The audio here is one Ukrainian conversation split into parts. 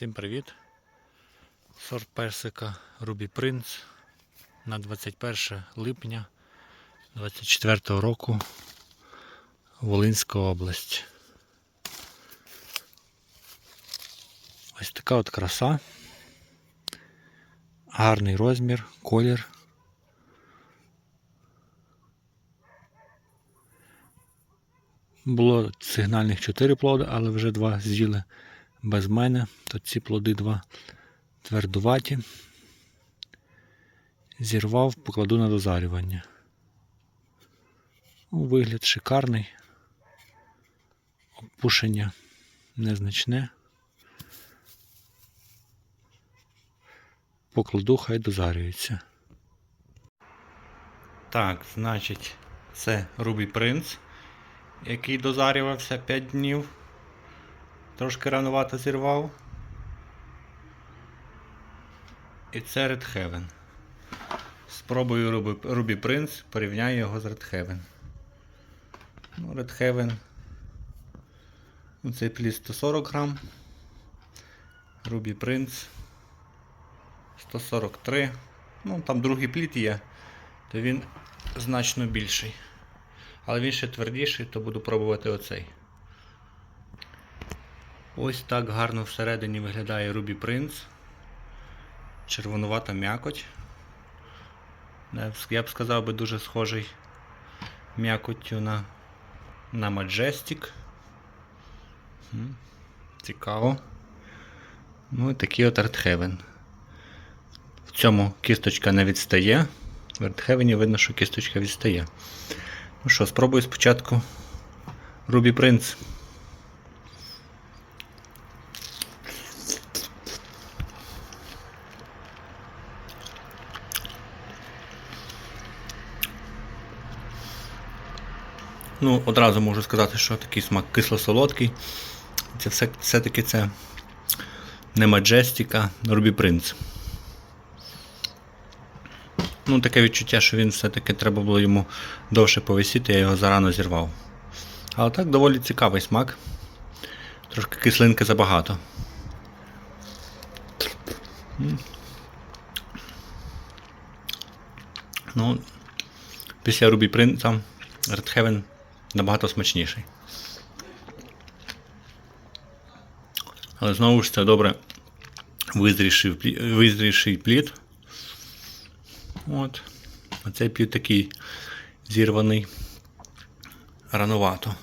Всім привіт! Сорт персика Ruby Prince на 21 липня 24 року Волинська область. Ось така от краса. Гарний розмір, колір. Було сигнальних 4 плоди, але вже два з'їли без мене. То ці плоди два твердуваті. Зірвав, покладу на дозарювання. Ну, Вигляд шикарний. Опушення незначне. Покладу, хай дозарюється. Так, значить, це Ruby Prince, який дозарювався 5 днів. Трошки ранувато зірвав. І це Red Heaven. Спробую Ruby, Prince, порівняю його з Red Heaven. Ну, Red Heaven. Цей плід 140 грам. Ruby Prince 143. Ну, там другий плід є, то він значно більший. Але він ще твердіший, то буду пробувати оцей. Ось так гарно всередині виглядає Ruby Prince. Червонувата м'якоть. Я б сказав би дуже схожий м'якоттю на, на Majestic. Цікаво. Ну і такий от Heaven. В цьому кісточка не відстає. В Heaven видно, що кісточка відстає. Ну що, спробую спочатку Ruby Prince. Ну, одразу можу сказати, що такий смак кисло-солодкий. Це все, все-таки це не Majestic, а Ruby Prince. Ну, таке відчуття, що він все-таки треба було йому довше повисіти, я його зарано зірвав. Але так доволі цікавий смак. Трошки кислинки забагато. Ну, після Ruby Prince Red Heaven набагато смачніший. Але знову ж це добре визрівший плід. От. А цей плід такий зірваний рановато.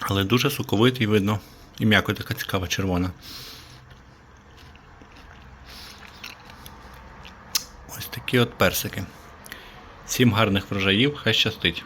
Але дуже соковитий видно. І м'яко така цікава червона. Ось такі персики. Всім гарних врожаїв, хай щастить.